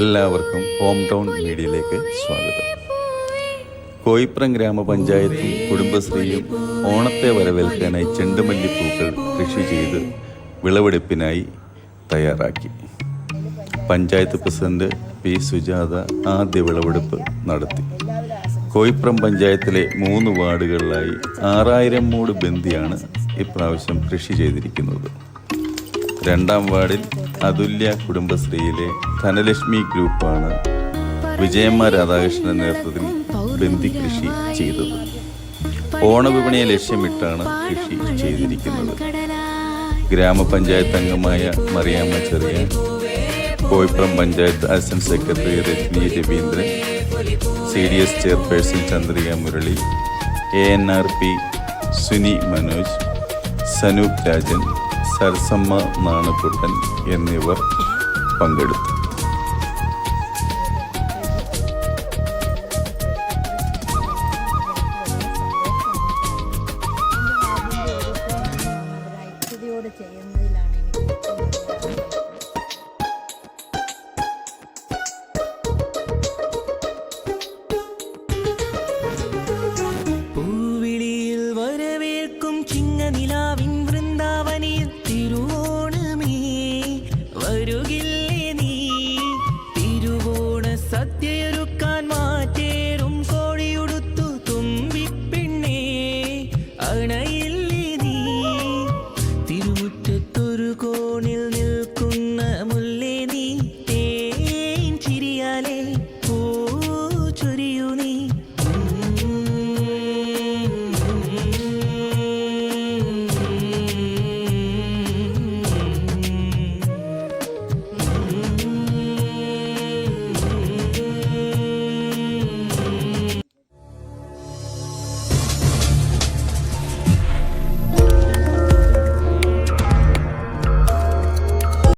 എല്ലാവർക്കും home town മീഡിയയിലേക്ക് സ്വാഗതം. കോയിപ്രം ഗ്രാമപഞ്ചായത്തും കുടുംബശ്രീയും ഓണത്തെ വരവേൽക്കാനായി ചെണ്ടുമല്ലിപ്പൂക്കൾ കൃഷി ചെയ്ത് വിളവെടുപ്പിനായി തയ്യാറാക്കി. പഞ്ചായത്ത് പ്രസിഡന്റ് പി സുജാത ആദ്യ വിളവെടുപ്പ് നടത്തി. കോയിപ്രം പഞ്ചായത്തിലെ മൂന്ന് വാർഡുകളിലായി ആറായിരം മൂട് ബന്ദിയാണ് ഇപ്രാവശ്യം കൃഷി ചെയ്തിരിക്കുന്നത്. രണ്ടാം വാർഡിൽ അതുല്യ കുടുംബശ്രീയിലെ ധനലക്ഷ്മി ഗ്രൂപ്പാണ് വിജയമ്മ രാധാകൃഷ്ണൻ നേതൃത്വത്തിൽ ബന്ദി കൃഷി ചെയ്തത്. ഓണവിപണിയെ ലക്ഷ്യമിട്ടാണ് കൃഷി ചെയ്തിരിക്കുന്നത്. ഗ്രാമപഞ്ചായത്ത് അംഗമായ മറിയാമ്മ ചെറിയ Koipuram panchayat assistant secretary Rajani Raveendran C D S chairperson Chandrika Murali A N R P Suni Manoj Sanoop Rajan Sarasamma Nanakkuttan എന്നിവർ പങ്കെടുത്തു. പൂവിളിയിൽ വരവേൽക്കും ചിങ്ങനില അരുകിൽ